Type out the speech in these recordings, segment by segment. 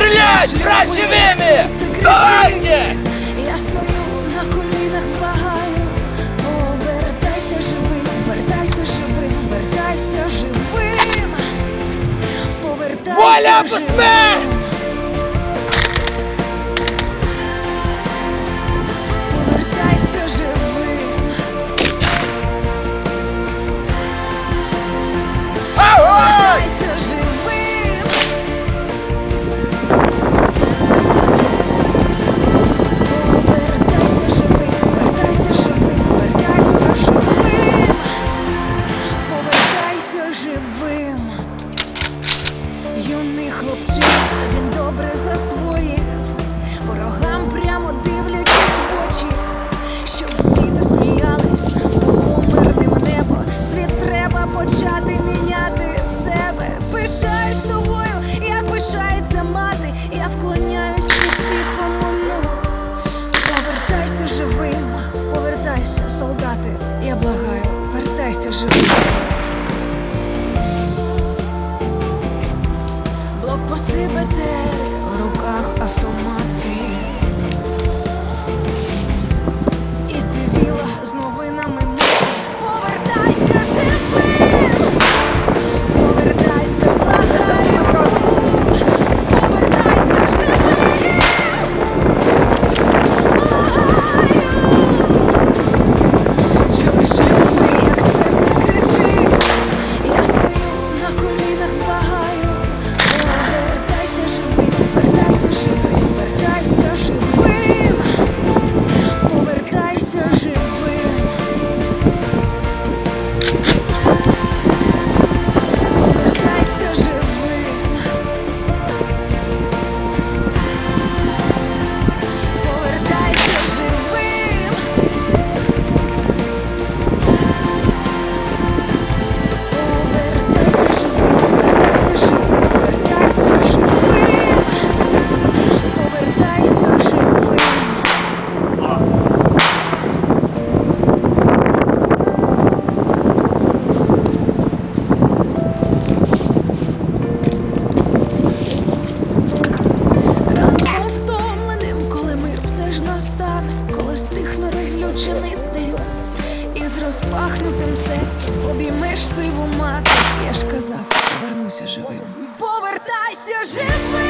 Стрелять, брать живыми! Вставайте! Я стою на колінах, благаю, повертайся живим, повертайся живим, повертайся живим, повертайся. Воля, живим. Вертайся, солдати, я благаю, вертайся живий. Блокпости БТР Бахнутим серцем обіймеш сиву мати. Я ж казав, повернуся живим. Повертайся живим!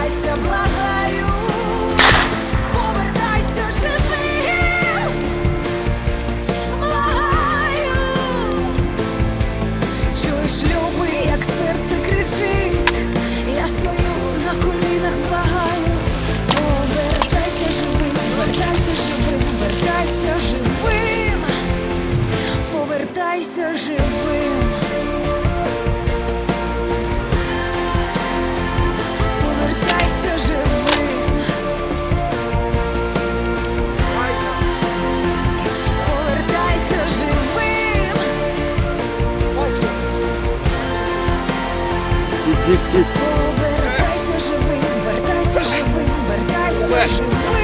Caixa Plata. Повертайся живим, вертайся живим, вертайся живим.